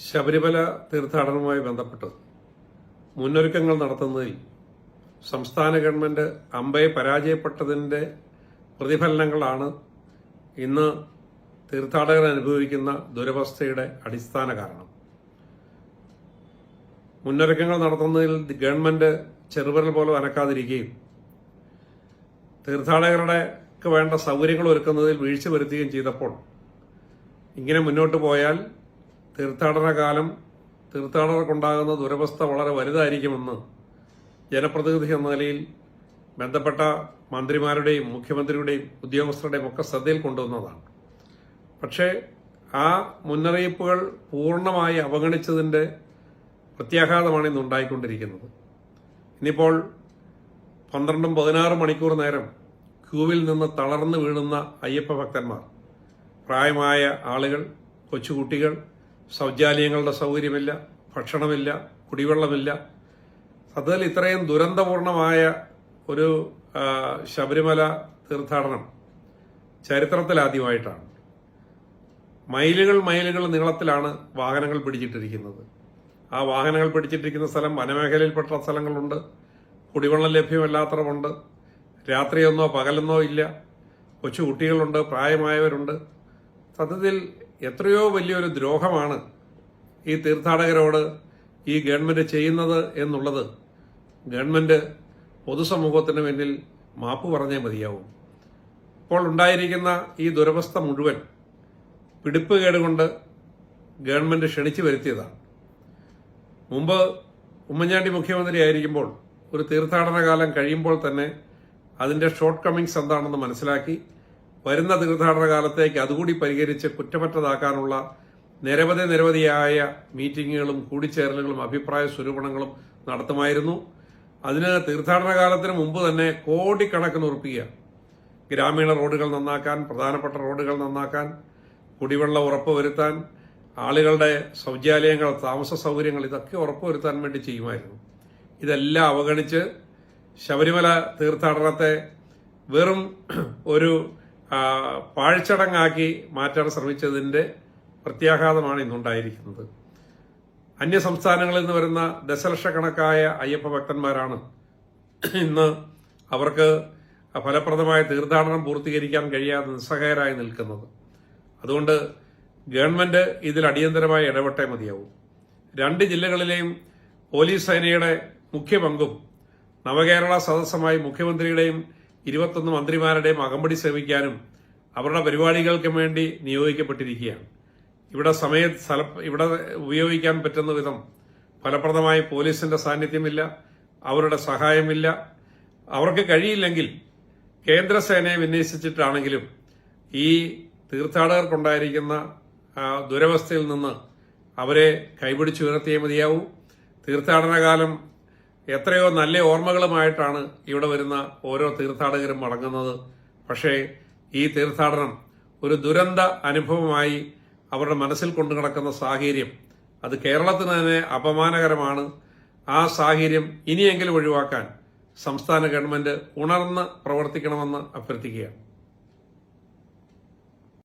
ശബരിമല തീർത്ഥാടനവുമായി ബന്ധപ്പെട്ട് മുന്നൊരുക്കങ്ങൾ നടത്തുന്നതിൽ സംസ്ഥാന ഗവൺമെന്റ് അമ്പയെ പരാജയപ്പെട്ടതിന്റെ പ്രതിഫലനങ്ങളാണ് ഇന്ന് തീർത്ഥാടകർ അനുഭവിക്കുന്ന ദുരവസ്ഥയുടെ അടിസ്ഥാന കാരണം. മുന്നൊരുക്കങ്ങൾ നടത്തുന്നതിൽ ഗവൺമെന്റ് ചെറുവിരൽ പോലും അനക്കാതിരിക്കുകയും തീർത്ഥാടകരുടെ വേണ്ട സൗകര്യങ്ങൾ ഒരുക്കുന്നതിൽ വീഴ്ച വരുത്തുകയും ചെയ്തപ്പോൾ ഇങ്ങനെ മുന്നോട്ട് പോയാൽ തീർത്ഥാടന കാലം തീർത്ഥാടകർക്കുണ്ടാകുന്ന ദുരവസ്ഥ വളരെ വലുതായിരിക്കുമെന്ന് ജനപ്രതിനിധി എന്ന നിലയിൽ ബന്ധപ്പെട്ട മന്ത്രിമാരുടെയും മുഖ്യമന്ത്രിയുടെയും ഉദ്യോഗസ്ഥരുടെയും ഒക്കെ ശ്രദ്ധയിൽ കൊണ്ടുവന്നതാണ്. പക്ഷേ ആ മുന്നറിയിപ്പുകൾ പൂർണമായി അവഗണിച്ചതിന്റെ പ്രത്യാഘാതമാണ് ഇന്ന് ഉണ്ടായിക്കൊണ്ടിരിക്കുന്നത്. ഇനിയിപ്പോൾ പന്ത്രണ്ടും പതിനാറും മണിക്കൂർ നേരം ക്യൂവിൽ നിന്ന് തളർന്നു വീഴുന്ന അയ്യപ്പ ഭക്തന്മാർ പ്രായമായ ആളുകൾ കൊച്ചുകുട്ടികൾ ശൗചാലയങ്ങളുടെ സൗകര്യമില്ല ഭക്ഷണമില്ല കുടിവെള്ളമില്ല. സത്യത്തിൽ ഇത്രയും ദുരന്തപൂർണമായ ഒരു ശബരിമല തീർത്ഥാടനം ചരിത്രത്തിലാദ്യമായിട്ടാണ് മൈലുകൾ മൈലുകൾ നീളത്തിലാണ് വാഹനങ്ങൾ പിടിച്ചിട്ടിരിക്കുന്നത്. ആ വാഹനങ്ങൾ പിടിച്ചിട്ടിരിക്കുന്ന സ്ഥലം വനമേഖലയിൽപ്പെട്ട സ്ഥലങ്ങളുണ്ട്. കുടിവെള്ളം ലഭ്യമല്ലാത്തതുണ്ട് രാത്രിയൊന്നോ പകലെന്നോ ഇല്ല. കൊച്ചു കുട്ടികളുണ്ട് പ്രായമായവരുണ്ട്. സത്യത്തിൽ എത്രയോ വലിയൊരു ദ്രോഹമാണ് ഈ തീർത്ഥാടകരോട് ഈ ഗവൺമെന്റ് ചെയ്യുന്നത് എന്നുള്ളത്. ഗവൺമെന്റ് പൊതുസമൂഹത്തിന് മുന്നിൽ മാപ്പ് പറഞ്ഞേ മതിയാവും. ഇപ്പോൾ ഉണ്ടായിരിക്കുന്ന ഈ ദുരവസ്ഥ മുഴുവൻ പിടിപ്പ് കേടുകൊണ്ട് ഗവൺമെന്റ് ക്ഷണിച്ചു വരുത്തിയതാണ്. മുമ്പ് ഉമ്മൻചാണ്ടി മുഖ്യമന്ത്രി ആയിരിക്കുമ്പോൾ ഒരു തീർത്ഥാടന കാലം കഴിയുമ്പോൾ തന്നെ അതിന്റെ ഷോർട്ട് കമ്മിങ്സ് എന്താണെന്ന് മനസ്സിലാക്കി വരുന്ന തീർത്ഥാടന കാലത്തേക്ക് അതുകൂടി പരിഹരിച്ച് കുറ്റമറ്റതാക്കാനുള്ള നിരവധി നിരവധിയായ മീറ്റിങ്ങുകളും കൂടിച്ചേരലുകളും അഭിപ്രായ സ്വരൂപണങ്ങളും നടത്തുമായിരുന്നു. അതിന് തീർത്ഥാടന കാലത്തിന് മുമ്പ് തന്നെ കോടിക്കണക്കിന് ഉറപ്പിക്കുക ഗ്രാമീണ റോഡുകൾ നന്നാക്കാൻ പ്രധാനപ്പെട്ട റോഡുകൾ നന്നാക്കാൻ കുടിവെള്ളം ഉറപ്പുവരുത്താൻ ആളുകളുടെ ശൗചാലയങ്ങൾ താമസ സൗകര്യങ്ങൾ ഇതൊക്കെ ഉറപ്പുവരുത്താൻ വേണ്ടി ചെയ്യുമായിരുന്നു. ഇതെല്ലാം അവഗണിച്ച് ശബരിമല തീർത്ഥാടനത്തെ വെറും ഒരു പാഴ്ചടങ്ങാക്കി മാറ്റാൻ ശ്രമിച്ചതിന്റെ പ്രത്യാഘാതമാണ് ഇന്നുണ്ടായിരിക്കുന്നത്. അന്യ സംസ്ഥാനങ്ങളിൽ നിന്ന് വരുന്ന ദശലക്ഷക്കണക്കായ അയ്യപ്പ ഭക്തന്മാരാണ് ഇന്ന് അവർക്ക് ഫലപ്രദമായ തീർത്ഥാടനം പൂർത്തീകരിക്കാൻ കഴിയാതെ നിസ്സഹായരായി നിൽക്കുന്നത്. അതുകൊണ്ട് ഗവൺമെന്റ് ഇതിൽ അടിയന്തരമായി ഇടപെട്ടേ മതിയാവും. രണ്ട് ജില്ലകളിലെയും പോലീസ് സേനയുടെ മുഖ്യ പങ്കും നവകേരള സദസ്സമായി മുഖ്യമന്ത്രിയുടെയും ഇരുപത്തൊന്ന് മന്ത്രിമാരുടെയും അകമ്പടി സേവിക്കാനും അവരുടെ പരിപാടികൾക്കും വേണ്ടി നിയോഗിക്കപ്പെട്ടിരിക്കുകയാണ്. ഇവിടെ സമയ സ്ഥല ഇവിടെ ഉപയോഗിക്കാൻ പറ്റുന്ന വിധം ഫലപ്രദമായി പോലീസിന്റെ സാന്നിധ്യമില്ല അവരുടെ സഹായമില്ല. അവർക്ക് കഴിയില്ലെങ്കിൽ കേന്ദ്രസേനയെ വിന്യസിച്ചിട്ടാണെങ്കിലും ഈ തീർത്ഥാടകർക്കുണ്ടായിരിക്കുന്ന ദുരവസ്ഥയിൽ നിന്ന് അവരെ കൈപിടിച്ചുയർത്തിയേ മതിയാവൂ. തീർത്ഥാടന കാലം എത്രയോ നല്ല ഓർമ്മകളുമായിട്ടാണ് ഇവിടെ വരുന്ന ഓരോ തീർത്ഥാടകരും മടങ്ങുന്നത്. പക്ഷേ ഈ തീർത്ഥാടനം ഒരു ദുരന്ത അനുഭവമായി അവരുടെ മനസ്സിൽ കൊണ്ടു നടക്കുന്ന സാഹചര്യം അത് കേരളത്തിന് തന്നെ അപമാനകരമാണ്. ആ സാഹചര്യം ഇനിയെങ്കിലും ഒഴിവാക്കാൻ സംസ്ഥാന ഗവൺമെന്റ് ഉണർന്ന് പ്രവർത്തിക്കണമെന്ന് അഭ്യർത്ഥിക്കുകയാണ്.